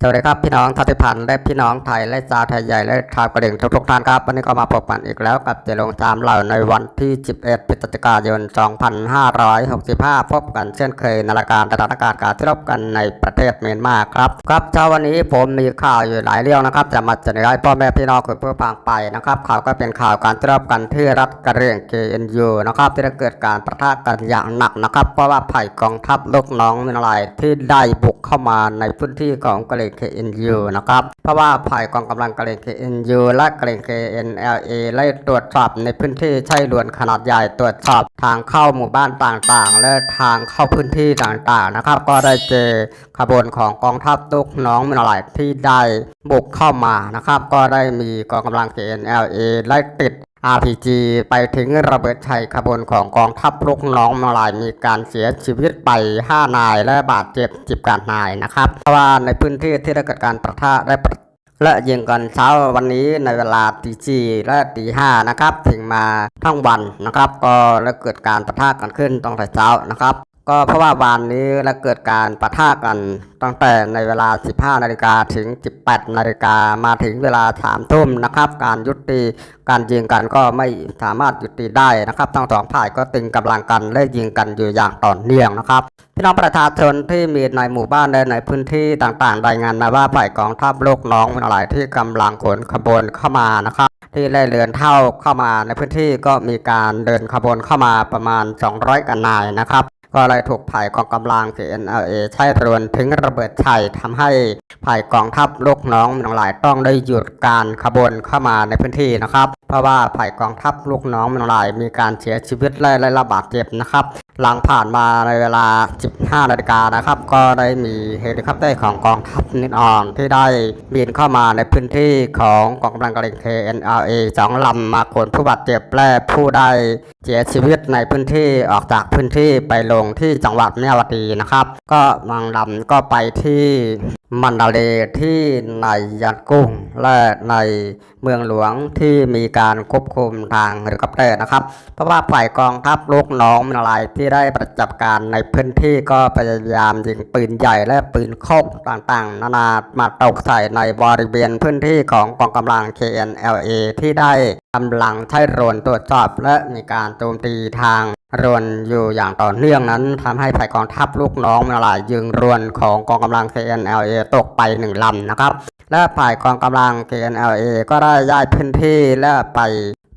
สวัสดีครับพี่น้องทัติพันธ์และพี่น้องไทยและชาวไทยใหญ่และชาวกระดิ่งทุกๆท่านครับวันนี้ก็มาพบกันอีกแล้วกับเจลงจามเหล่าในวันที่ 11 พฤศจิกายน 2565 พบกันเช่นเคยในรายการสถานการณ์การที่รบกันในประเทศเมียนมาครับครับเช้าวันนี้ผมมีข่าวอยู่หลายเรื่องนะครับจะมาเสนอให้พ่อแม่พี่น้องคุณผู้ฟังไปนะครับข่าวก็เป็นข่าวการที่รบกันที่รัฐกระเรียง KNU นะครับที่ได้เกิดการประทะกันอย่างหนักนะครับ เพราะว่าไผ่กองทัพลูกน้องมินลายที่ได้บุกเข้ามาในพื้นที่ของกระเหรี่ยง KNU นะครับ เพราะว่าไผ่กองกำลังกะเหรี่ยง KNU และกะเหรี่ยง KNLA ไล่ตรวจสอบในพื้นที่ใช้ลวนขนาดใหญ่ตรวจสอบทางเข้าหมู่บ้านต่างๆ และทางเข้าพื้นที่ต่างๆนะครับ ก็ได้เจอขบวนของกองทัพลูกน้องมินลายที่ได้บุกเข้ามานะครับ ก็ได้มีกองกำลัง KNLA ไล่ติด RPG ไปถึงระเบิดชัยขบวนของกองทัพลูกน้องมาลายมีการเสียชีวิตไป 5 นายและบาดเจ็บ10นายนะครับเพราะว่าในพื้นที่ที่ได้เกิดการประทะได้ระและยิงกันเช้าวันนี้ในเวลาตีสี่และตีห้านะครับ ถึงมาทั้งวันนะครับ ก็และเกิดการประทะกันขึ้นตั้งแต่เช้านะครับ ก็เพราะว่าวันนี้และเกิดการปะทะกันตั้งแต่ในเวลา 15 นาฬิกาถึง 18 นาฬิกามาถึงเวลา 3 ทุ่มนะครับ การยุติการยิงกันก็ไม่สามารถยุติได้นะครับทั้งสองฝ่ายก็ตึงกำลังกันและยิงกันอยู่อย่างต่อเนื่องนะครับพี่น้องประชาชนที่มีในหมู่บ้านและในพื้นที่ต่างๆ รายงานมาว่าฝ่ายกองทัพลูกน้องมีอะไรที่กำลังขนขบวนเข้ามานะครับที่ได้เรือนเท่าเข้ามาในพื้นที่ก็มีการเดินขบวนเข้ามาประมาณ 200 กันนายนะครับ ก็เลยถูกผ่ายกองกำลัง KNLA ใช้รวนถึงระเบิดชัยทำให้ผ่ายกองทัพลูกน้องทั้งหลายต้องได้หยุดการขบวนเข้ามาในพื้นที่นะครับ เพราะว่าผ่ายกองทัพลูกน้องทั้งหลายมีการเสียชีวิตและระบาดเจ็บนะครับ หลังผ่านมาในเวลา 15 นาฬิกานะครับ ก็ได้มีเฮลิคอปเตอร์ของกองทัพนิดอ่อนที่ได้บินเข้ามาในพื้นที่ของกองกำลังกะเหรี่ยง KNLA สองลำมาขนผู้บาดเจ็บและผู้ได้เสียชีวิตในพื้นที่ออกจากพื้นที่ไปลงที่จังหวัดแม่วดีนะครับ ก็บางลำก็ไปที่มันดาเลยที่ในยันกุ้งและในเมืองหลวงที่มีการควบคุมทางเฮลิคอปเตอร์นะครับ เพราะว่าฝ่ายกองทัพลูกน้องมินลายที่ได้ประจำการในพื้นที่ก็พยายามยิงปืนใหญ่และปืนโคกต่างๆ นานามาตกใส่ในบริเวณพื้นที่ของกองกำลัง KNLA ที่ได้กำลังใช้โรนตรวจสอบและมีการโจมตีทางรวนอยู่อย่างต่อเนื่องนั้นทำให้ฝ่ายกองทัพลูกน้องมินลายยิงรวนของกองกำลัง KNLA ตกไปหนึ่งลำนะครับ และฝ่ายกองกำลัง KNLA ก็ได้ย้ายพื้นที่และไป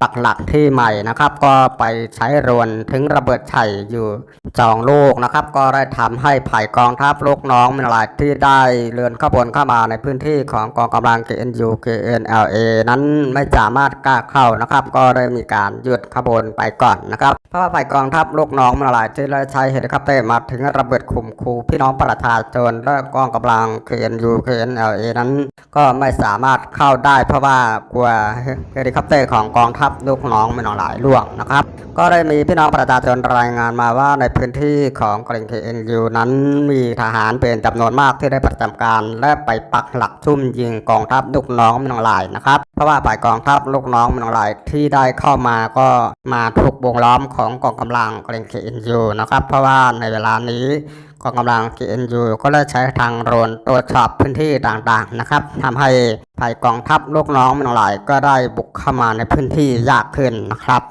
ปักหลักที่ใหม่นะครับ ก็ไปใช้รวนถึงระเบิดไข่อยู่สองลูกนะครับ ก็ได้ทำให้ฝ่ายกองทัพลูกน้องมินลายที่ได้เรือนขบวนเข้ามาในพื้นที่ของกองกำลัง KNU KNLA นั้นไม่สามารถกล้าเข้านะครับ ก็ได้มีการหยุดขบวนไปก่อนนะครับเพราะว่าฝ่ายกองทัพลูกน้องมินลายที่ได้ใช้เฮลิคอปเตอร์มาถึงระเบิดข่มขู่พี่น้องประชาชนและกองกำลัง KNU KNLA นั้น ก็ไม่สามารถเข้าได้เพราะว่ากลัวเฮลิคอปเตอร์ของกองทัพลูกน้องไม่นองหลายล่วงนะครับ ก็ได้มีพี่น้องประชาชนรายงานมาว่าในพื้นที่ของกรุง KNU นั้นมีทหารเป็นจำนวนมากที่ได้ประจำการ และไปปักหลักชุ่มยิงกองทัพลูกน้องไม่นองหลายนะครับ ราะว่าฝ่ายกองทัพลูกน้องไม่นหลายที่ได้เข้ามาก็มาถูกวงล้อมของกองกำลังกริง KNU นะครับ เพราะว่าในเวลานี้กองกำลัง KNU ก็ได้ใช้ทางโรนตรวจสอบพื้นที่ต่างๆนะครับทำให้ฝ่ายกองทัพลูกน้องมันหลายก็ได้บุกเข้ามาในพื้นที่ยากขึ้นนะครับ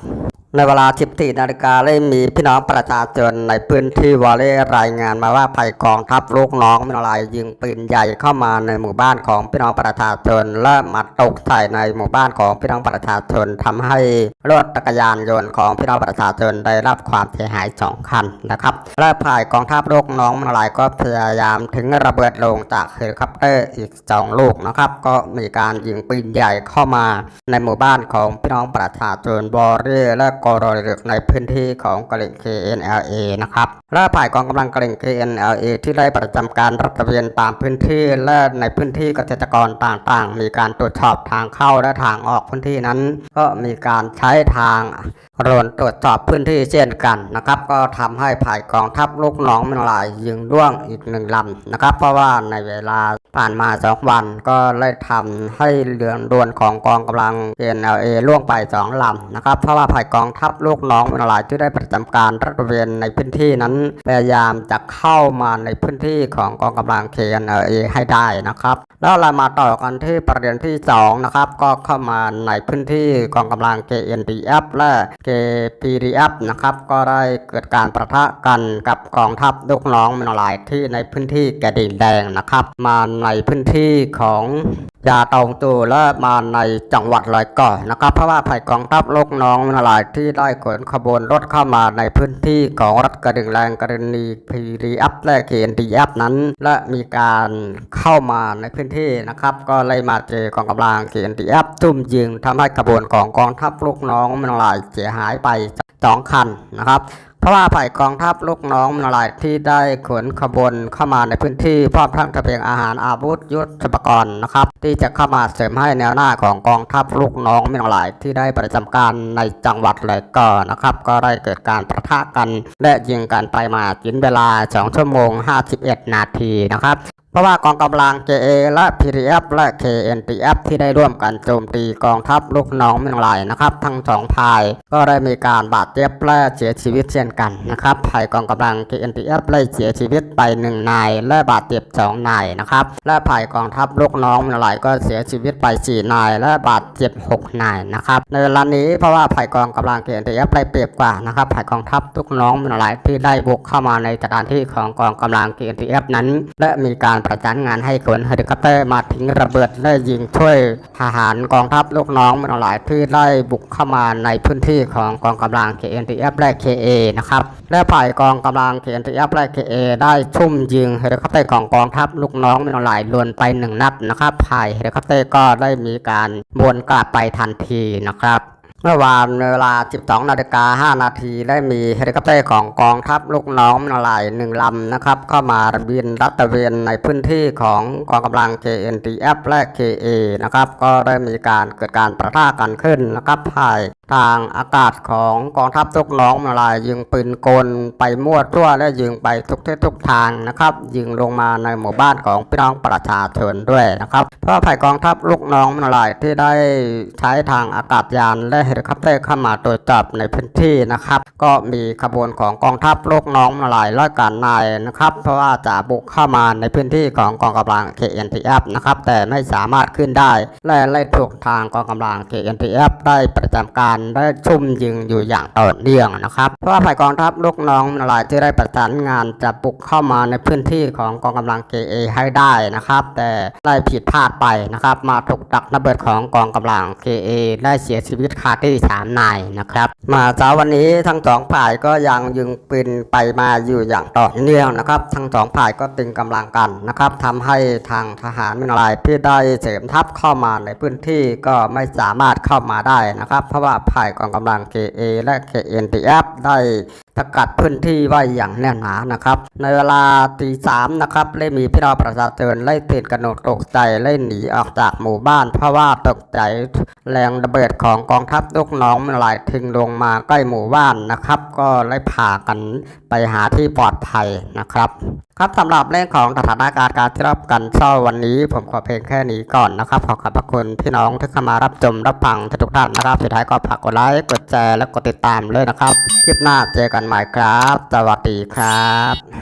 ในเวลา 14 นาฬิกาได้มีพี่น้องประชาชนในพื้นที่วอลเล่รายงานมาว่าภัยกองทัพลูกน้องมินลายยิงปืนใหญ่เข้ามาในหมู่บ้านของพี่น้องประชาชนและมาตกใส่ในหมู่บ้านของพี่น้องประชาชนทำให้รถจักรยานยนต์ของพี่น้องประชาชนได้รับความเสียหายสองคันนะครับ และฝ่ายกองทัพลูกน้องมินลายก็พยายามถึงระเบิดลงจากเฮลิคอปเตอร์อีกสองลูกนะครับ ก็มีการยิงปืนใหญ่เข้ามาในหมู่บ้านของพี่น้องประชาชนบอเร่และกรอยเรือในพื้นที่ของกลิ่ง KNLA นะครับและฝ่ายกองกำลังกลิ่ง KNLA ที่ได้ประจำการรัฐเวียนตามพื้นที่และในพื้นที่เกษตรกรต่างๆ มีการตรวจสอบทางเข้าและทางออกพื้นที่นั้น ก็มีการใช้ทาง โรนตรวจสอบพื้นที่เช่นกันนะครับ ก็ทำให้ผ่ายกองทัพลูกน้องมันลายยิงร่วงอีกหนึ่งลำนะครับ เพราะว่าในเวลาผ่านมาสองวันก็เลยทำให้เรือนดวนของกองกำลัง NLA ล่วงไปสองลำนะครับ เพราะว่าผ่ายกองทัพลูกน้องมันลายที่ได้ประจำการรัฐเวนในพื้นที่นั้นพยายามจะเข้ามาในพื้นที่ของกองกำลัง KNLA ให้ได้นะครับ แล้วเรามาต่อกันที่ประเด็นที่สองนะครับก็เข้ามาในพื้นที่กองกำลัง KNDF และติริอัพนะครับก็ได้เกิดการประทะกันกับกองทัพลูกน้องมนลายที่ในพื้นที่แกดิ่งแดงนะครับ มาในพื้นที่ของ ยาตองตูและมาในจังหวัดลอยก่อนะครับเพราะว่าภัยกองทัพลูกน้องมนลายที่ได้ขนขบวนรถเข้ามาในพื้นที่ของรัฐกระดิ่งแรงกรณีพีรีอัพและ KNDF นั้น และมีการเข้ามาในพื้นที่นะครับ ก็เลยมาเจอกองกำลัง KNDF ทุ่มยิงทำให้ขบวนของกองทัพลูกน้องมนลายเสียหายไปสองคันนะครับ เพราะว่าฝ่ายกองทัพลูกน้องมนลายที่ได้ขนขบวนเข้ามาในพื้นที่พร้อมทั้งทะเบียงอาหารอาวุธยุทธปกรณ์นะครับ ที่จะเข้ามาเสริมให้แนวหน้าของกองทัพลูกน้องมนลายที่ได้ประจำการในจังหวัดเลยก็นะครับ ก็ได้เกิดการประทะกัน และยิงกันไปมากินเวลา 2 ชั่วโมง 51 นาทีนะครับ เพราะว่ากองกำลัง JA และ PDF และ KNTF ที่ได้ร่วมกันโจมตีกองทัพลูกน้องเมืองลายนะครับ ทั้งสองพายก็ได้มีการบาดเจ็บและเสียชีวิตเช่นกันนะครับภายกองกำลัง KNTF ได้เสียชีวิตไปหนึ่งนายและบาดเจ็บสองนายนะครับและภายกองทัพลูกน้องเมืองลายก็เสียชีวิตไปสี่นายและบาดเจ็บหกนายนะครับในเวลานี้เพราะว่าภายกองกำลัง KNTF ได้เปรียบกว่านะครับภายกองทัพลูกน้องเมืองลายที่ได้บุกเข้ามาในสถานที่ของกองกำลัง KNTF นั้น และมีการประสานงานให้ขนเฮลิคอปเตอร์มาทิ้งระเบิดและยิงช่วยทหารกองทัพลูกน้องมันหลายที่ได้บุกเข้ามาในพื้นที่ของกองกำลัง KNTF และ KA นะครับและฝ่ายกองกำลัง KNTF และ KA ได้ชุ่มยิงเฮลิคอปเตอร์ของกองทัพลูกน้องมันหลายลวนไปหนึ่งนัดนะครับฝ่ายเฮลิคอปเตอร์ก็ได้มีการวนกลับไปทันทีนะครับ เมื่อวานเวลา 12 นาฬิกา 5 นาที ได้มีเฮลิคอปเตอร์ของกองทัพลูกน้องนลายหนึ่งลำนะครับ เข้ามาบินรัตเวนในพื้นที่ของกองกำลัง KNTF และ KA นะครับ ก็ได้มีการเกิดการประทะกันขึ้นนะครับภาย ทางอากาศของกองทัพลูกน้องมันลายยิงปืนกลไปมั่วทั่วและยิงไปทุกทิศทุกทางนะครับ ยิงลงมาในหมู่บ้านของพี่น้องประชาชนด้วยนะครับ เพราะฝ่ายกองทัพลูกน้องมันลายที่ได้ใช้ทางอากาศยานและเฮลิคอปเตอร์เข้ามาตรวจจับในพื้นที่นะครับ ก็มีขบวนของกองทัพลูกน้องมาลายร้อยการนายนะครับ เพราะว่าจะบุกเข้ามาในพื้นที่ของกองกำลัง KNTF นะครับแต่ไม่สามารถขึ้นได้ และไล่ถูกทางกองกำลัง KNTF ได้ประจำการได้ชุ่มยิงอยู่อย่างต่อเนื่องนะครับ เพราะว่าฝ่ายกองทัพลูกน้องมาหลายที่ได้ประสานงานจะบุกเข้ามาในพื้นที่ของกองกำลัง KA ให้ได้นะครับ แต่ได้ผิดพลาดไปนะครับ มาถูกดักระเบิดของกองกำลัง KA ได้เสียชีวิตคาที่สามนายนะครับ มาเช้าวันนี้ทั้งสองฝ่ายก็ยังยิงปืนไปมาอยู่อย่างต่อเนื่องนะครับ ทั้งสองฝ่ายก็ตึงกำลังกันนะครับทำให้ทางทหารมินลายที่ได้เสริมทัพเข้ามาในพื้นที่ก็ไม่สามารถเข้ามาได้นะครับ เพราะว่าฝ่ายกองกำลัง KA และ KNTF ได้สกัดพื้นที่ไว้อย่างแน่นหนานะครับ ในเวลาตีสามนะครับได้มีพี่น้องประชาชนไล่ตื่นกระหนกตกใจไล่หนีออกจากหมู่บ้าน เพราะว่าตกใจแรงระเบิดของกองทัพลูกน้องมันไหลทิ้งลงมาใกล้หมู่บ้านนะครับ ก็ไล่พากันไปหาที่ปลอดภัยนะครับ ครับสำหรับเรื่องของสถานการณ์การที่รับกันเศร้าวันนี้ ผมขอเพลงแค่นี้ก่อนนะครับ ขอขอบพระคุณพี่น้องที่เข้ามารับชมรับฟังทุกท่านนะครับ สุดท้ายก็ฝากกดไลค์กดแชร์และกดติดตามเลยนะครับ คลิปหน้าเจอกันใหม่ครับ สวัสดีครับ